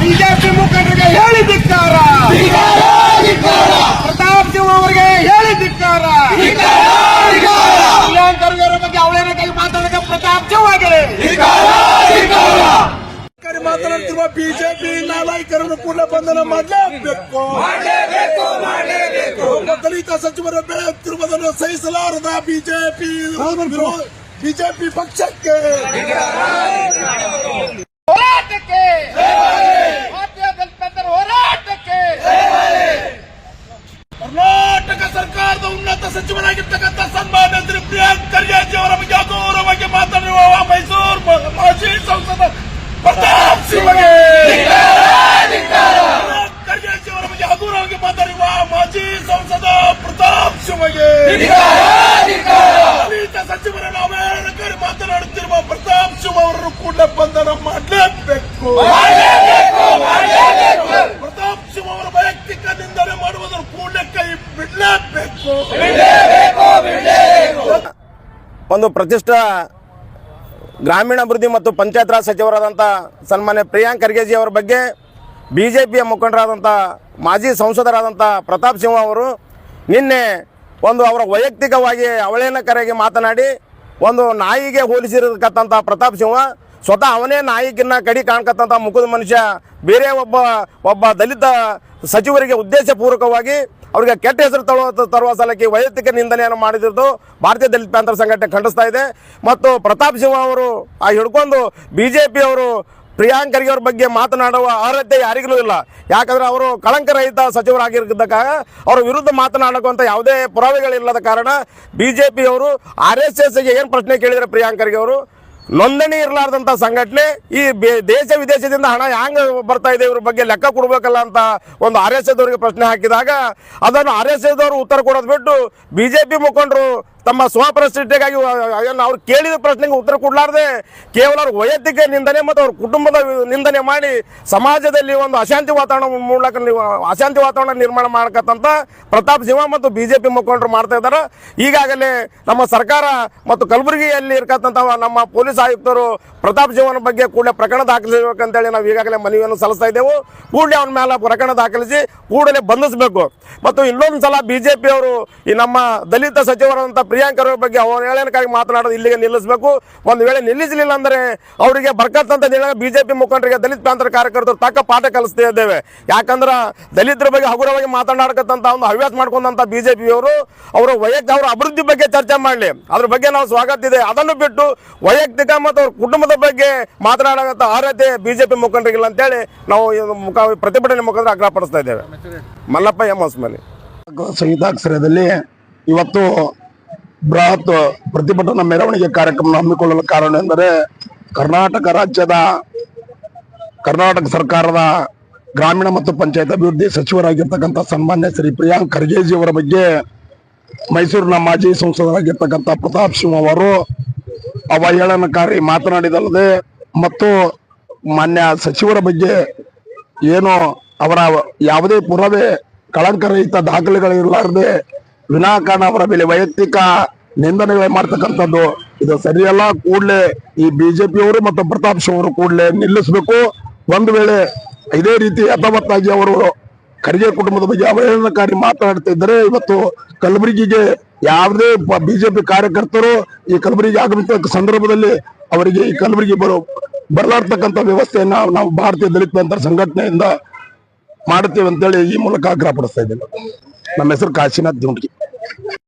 BJP ಮುಖಂಡರಿಗೆ ಹೇಳಿ ಧಿಕ್ಕಾರ ಪ್ರತಾಪ್ ಸಿಂಹ ಅವರಿಗೆ ಹೇಳಿ ಧಿಕ್ಕಾರ ಪ್ರಿಯಾಂಕ್ ಖರ್ಗೆ ಅವರ ಬಗ್ಗೆ ಅವಳೇನ ಕೈ ಮಾತಾಡಕ್ಕೆ ಪ್ರತಾಪ್ ಸಿಂಹಗೆ ಸರ್ಕಾರಿ ಮಾತನಾಡ್ತಿರುವ ಬಿಜೆಪಿ ನಾಯಕರನ್ನು ಕೂಡ ಬಂಧನ ಮಾಡಲೇಬೇಕು ಒಬ್ಬ ದಲಿತ ಸಚಿವರ ಬೆಳೆಯುತ್ತಿರುವುದನ್ನು ಸಹಿಸಲಾರದ ಬಿಜೆಪಿ ಬಿಜೆಪಿ ಪಕ್ಷಕ್ಕೆ ಹೋರಾಟಕ್ಕೆ ಭಾರತೀಯ ದಲಿತರ ಹೋರಾಟಕ್ಕೆ ಕರ್ನಾಟಕ ಸರ್ಕಾರದ ಉನ್ನತ ಸಚಿವರಾಗಿರ್ತಕ್ಕಂಥ ಸನ್ಮಾನ್ಯ ಶ್ರೀ ಪ್ರಿಯಾಂಕ್ ಖರ್ಗೆಜಿ ಅವರ ಬಗ್ಗೆ ಅಗೌರವವಾಗಿ ಮಾತನಾಡುವ ಮೈಸೂರು ಮಾಜಿ ಸಂಸದ ಪ್ರತಾಪ್ ಸಿಂಹಗೆ ಪ್ರಿಯಾಂಕ್ ಖರ್ಗೆಜಿ ಅವರ ಬಗ್ಗೆ ಹಗುರವಾಗಿ ಮಾತನಾಡುವ ಮಾಜಿ ಸಂಸದ ಪ್ರತಾಪ್ ಸಿಂಹಗೆ ದಲಿತ ಸಚಿವರನ್ನು ಅವಹೇಳನಕಾರಿ ಮಾತನಾಡುತ್ತಿರುವ ಪ್ರತಾಪ್ ಸಿಂಹ ಅವರನ್ನು ಕೂಡ ಬಂಧನ ಮಾಡಲೇಬೇಕು ಪ್ರತಾಪ್ ಸಿಂಹ ಅವರ ವೈಯಕ್ತಿಕ ನಿಂದನೆ ಮಾಡುವುದನ್ನು ಕೂಡಲೇ ಕೈ ಬಿಡಲೇಬೇಕು ಒಂದು ಪ್ರತಿಷ್ಠ ಗ್ರಾಮೀಣಾಭಿವೃದ್ಧಿ ಮತ್ತು ಪಂಚಾಯತ್ ರಾಜ್ ಸಚಿವರಾದಂಥ ಸನ್ಮಾನ್ಯ ಪ್ರಿಯಾಂಕ್ ಖರ್ಗೆಜಿ ಅವರ ಬಗ್ಗೆ ಬಿ ಜೆ ಪಿಯ ಮುಖಂಡರಾದಂಥ ಮಾಜಿ ಸಂಸದರಾದಂಥ ಪ್ರತಾಪ್ ಸಿಂಹ ಅವರು ನಿನ್ನೆ ಒಂದು ಅವರ ವೈಯಕ್ತಿಕವಾಗಿ ಅವಳೇನಕರೆಗೆ ಮಾತನಾಡಿ ಒಂದು ನಾಯಿಗೆ ಹೋಲಿಸಿರತಕ್ಕಂಥ ಪ್ರತಾಪ್ ಸಿಂಹ ಸ್ವತಃ ಅವನೇ ನಾಯಿಗಿನ್ನ ಕಡಿ ಕಾಣ್ಕತ್ತಂಥ ಮುಖದ ಮನುಷ್ಯ ಬೇರೆ ಒಬ್ಬ ಒಬ್ಬ ದಲಿತ ಸಚಿವರಿಗೆ ಉದ್ದೇಶಪೂರ್ವಕವಾಗಿ ಅವರಿಗೆ ಕೆಟ್ಟ ಹೆಸರು ತರುವ ತರುವ ಸಲಕ್ಕೆ ವೈಯಕ್ತಿಕ ನಿಂದನೆಯನ್ನು ಮಾಡಿದಿದ್ದು ಭಾರತೀಯ ದಲಿತ ಪ್ಯಾಂತರ ಸಂಘಟನೆ ಖಂಡಿಸ್ತಾ ಇದೆ. ಮತ್ತು ಪ್ರತಾಪ್ ಸಿಂಹ ಅವರು ಆ ಹಿಡ್ಕೊಂಡು ಬಿ ಜೆ ಪಿಯವರು ಪ್ರಿಯಾಂಕ್ ಖರ್ಗೆ ಅವ್ರ ಬಗ್ಗೆ ಮಾತನಾಡುವ ಅರ್ಹತೆ ಯಾರಿಗೂ ಇಲ್ಲ. ಯಾಕಂದ್ರೆ ಅವರು ಕಳಂಕರಹಿತ ಸಚಿವರಾಗಿರ್ತಕ್ಕ ಅವರ ವಿರುದ್ಧ ಮಾತನಾಡಕ್ಕಂಥ ಯಾವುದೇ ಪುರಾವೆಗಳಿಲ್ಲದ ಕಾರಣ ಬಿ ಜೆ ಪಿಯವರು ಆರ್ ಎಸ್ ಎಸ್ಗೆ ಏನು ಪ್ರಶ್ನೆ ಕೇಳಿದರೆ ಪ್ರಿಯಾಂಕ್ ಖರ್ಗೆ ಅವರು? ನೋಂದಣಿ ಇರಲಾರ್ದಂಥ ಸಂಘಟನೆ ಈ ದೇಶ ವಿದೇಶದಿಂದ ಹಣ ಹ್ಯಾಂಗ ಬರ್ತಾ ಇದೆ ಇವ್ರ ಬಗ್ಗೆ ಲೆಕ್ಕ ಕೊಡ್ಬೇಕಲ್ಲ ಅಂತ ಒಂದು ಆರ್ ಎಸ್ ಪ್ರಶ್ನೆ ಹಾಕಿದಾಗ ಅದನ್ನು ಆರ್ ಎಸ್ ಉತ್ತರ ಕೊಡೋದು ಬಿಟ್ಟು ಬಿ ಜೆ ಮುಖಂಡರು ತಮ್ಮ ಸ್ವಪ್ರತಿಷ್ಠೆಗಾಗಿ ಅವ್ರು ಕೇಳಿದ ಪ್ರಶ್ನೆಗೆ ಉತ್ತರ ಕೊಡಲಾರ್ದೆ ಕೇವಲ ಅವ್ರ ವೈಯಕ್ತಿಕ ನಿಂದನೆ ಮತ್ತು ಅವ್ರ ಕುಟುಂಬದ ನಿಂದನೆ ಮಾಡಿ ಸಮಾಜದಲ್ಲಿ ಒಂದು ಅಶಾಂತಿ ವಾತಾವರಣ ಮೂಲಕ ಅಶಾಂತಿ ವಾತಾವರಣ ನಿರ್ಮಾಣ ಮಾಡಕತ್ತಂತ ಪ್ರತಾಪ್ ಸಿಂಹ ಮತ್ತು ಬಿಜೆಪಿ ಮುಖಂಡರು ಮಾಡ್ತಾ ಇದ್ದಾರೆ. ಈಗಾಗಲೇ ನಮ್ಮ ಸರ್ಕಾರ ಮತ್ತು ಕಲಬುರಗಿಯಲ್ಲಿ ಇರ್ತಕ್ಕಂಥ ನಮ್ಮ ಪೊಲೀಸ್ ಆಯುಕ್ತರು ಪ್ರತಾಪ್ ಸಿಂಹನ ಬಗ್ಗೆ ಕೂಡಲೇ ಪ್ರಕರಣ ದಾಖಲಿಸಬೇಕಂತೇಳಿ ನಾವು ಈಗಾಗಲೇ ಮನವಿಯನ್ನು ಸಲ್ಲಿಸ್ತಾ ಇದ್ದೇವೆ. ಕೂಡಲೇ ಅವನ ಮೇಲೆ ಪ್ರಕರಣ ದಾಖಲಿಸಿ ಕೂಡಲೇ ಬಂಧಿಸಬೇಕು. ಮತ್ತು ಇನ್ನೊಂದು ಸಲ ಬಿಜೆಪಿ ಅವರು ಈ ನಮ್ಮ ದಲಿತ ಸಚಿವರಾದಂಥ ಪ್ರಿಯಾಂಕ್ ಅವ್ರ ಬಗ್ಗೆ ಅವಹೇಳನಕಾರಿ ಮಾತನಾಡೋದು ಇಲ್ಲಿಗೆ ನಿಲ್ಲಿಸಬೇಕು? ಒಂದು ವೇಳೆ ನಿಲ್ಲಿಸಲಿಲ್ಲ ಅಂದರೆ ಅವರಿಗೆ ಬರ್ಕತ್ತಂತ ಬಿಜೆಪಿ ಮುಖಂಡರಿಗೆ ದಲಿತ ಪ್ರಾಂತರ ಕಾರ್ಯಕರ್ತರು ತಕ್ಕ ಪಾಠ ಕಲಿಸ್ತಾ ಇದ್ದೇವೆ. ಯಾಕಂದ್ರೆ ದಲಿತರ ಬಗ್ಗೆ ಹಗುರವಾಗಿ ಮಾತನಾಡಕತ್ತಂತ ಒಂದು ಹವ್ಯಾಸ ಮಾಡ್ಕೊಂಡಂತ ಬಿಜೆಪಿಯವರು, ಅವರ ವೈಯಕ್ತಿಕ ಅವರ ಅಭಿವೃದ್ಧಿ ಬಗ್ಗೆ ಚರ್ಚೆ ಮಾಡಲಿ. ಅದ್ರ ಬಗ್ಗೆ ನಾವು ಸ್ವಾಗತ ಇದೆ. ಅದನ್ನು ಬಿಟ್ಟು ವೈಯಕ್ತಿಕ ಮತ್ತು ಅವ್ರ ಕುಟುಂಬದ ಬಗ್ಗೆ ಮಾತನಾಡೋಂಥ ಅರ್ಹತೆ ಬಿಜೆಪಿ ಮುಖಂಡರಿಗಿಲ್ಲ ಅಂತೇಳಿ ನಾವು ಮುಖ ಪ್ರತಿಭಟನೆ ಮುಖಾಂತರ ಆಗ್ರಹಪಡಿಸ್ತಾ ಇದ್ದೇವೆ. ಮಲ್ಲಪ್ಪ ಎಂ ಹೊಸಮನಿ. ಸಂಗೀತಾಕ್ಷರದಲ್ಲಿ ಇವತ್ತು ಬೃಹತ್ ಪ್ರತಿಭಟನಾ ಮೆರವಣಿಗೆ ಕಾರ್ಯಕ್ರಮ ಹಮ್ಮಿಕೊಳ್ಳಲು ಕಾರಣ ಎಂದರೆ ಕರ್ನಾಟಕ ರಾಜ್ಯದ, ಕರ್ನಾಟಕ ಸರ್ಕಾರದ ಗ್ರಾಮೀಣ ಮತ್ತು ಪಂಚಾಯತ್ ಅಭಿವೃದ್ಧಿ ಸಚಿವರಾಗಿರ್ತಕ್ಕಂಥ ಸನ್ಮಾನ್ಯ ಶ್ರೀ ಪ್ರಿಯಾಂಕ್ ಖರ್ಗೆಜಿ ಅವರ ಬಗ್ಗೆ ಮೈಸೂರಿನ ಮಾಜಿ ಸಂಸದರಾಗಿರ್ತಕ್ಕಂಥ ಪ್ರತಾಪ್ ಸಿಂಹ ಅವರು ಅವಹೇಳನಕಾರಿ ಮಾತನಾಡಿದಲ್ಲದೆ ಮತ್ತು ಮಾನ್ಯ ಸಚಿವರ ಬಗ್ಗೆ ಏನು ಅವರ ಯಾವುದೇ ಪುರಾವೆ ಕಳಂಕರಹಿತ ದಾಖಲೆಗಳಿರಲಾರದೆ ವಿನಾಕಾರಣ ಅವರ ಮೇಲೆ ವೈಯಕ್ತಿಕ ನಿಂದನೆಗಳು ಮಾಡ್ತಕ್ಕಂಥದ್ದು. ಇದು ಸರಿಯಲ್ಲ, ಕೂಡಲೇ ಈ ಬಿಜೆಪಿಯವರು ಮತ್ತು ಪ್ರತಾಪ್ ಅವರು ಕೂಡಲೇ ನಿಲ್ಲಿಸಬೇಕು. ಒಂದು ವೇಳೆ ಇದೇ ರೀತಿ ಯಥಾವತ್ತಾಗಿ ಅವರು ಖರ್ಗೆ ಕುಟುಂಬದ ಬಗ್ಗೆ ಅವಹೇಳನಕಾರಿ ಮಾತನಾಡ್ತಾ ಇದ್ದಾರೆ, ಇವತ್ತು ಕಲಬುರಗಿಗೆ ಯಾವುದೇ ಬಿಜೆಪಿ ಕಾರ್ಯಕರ್ತರು ಈ ಕಲಬುರಗಿ ಆಗಮಿಸಿದ ಸಂದರ್ಭದಲ್ಲಿ ಅವರಿಗೆ ಈ ಕಲಬುರಗಿ ಬರೋ ಬರಲಾರ್ತಕ್ಕಂಥ ವ್ಯವಸ್ಥೆಯನ್ನ ನಾವು ಭಾರತೀಯ ದಲಿತ ಸಂಘಟನೆಯಿಂದ ಮಾಡುತ್ತೇವೆ ಅಂತೇಳಿ ಈ ಮೂಲಕ ಆಗ್ರಹಪಡಿಸ್ತಾ ಇದ್ದೇನೆ. नम काशीनाथ दुंडी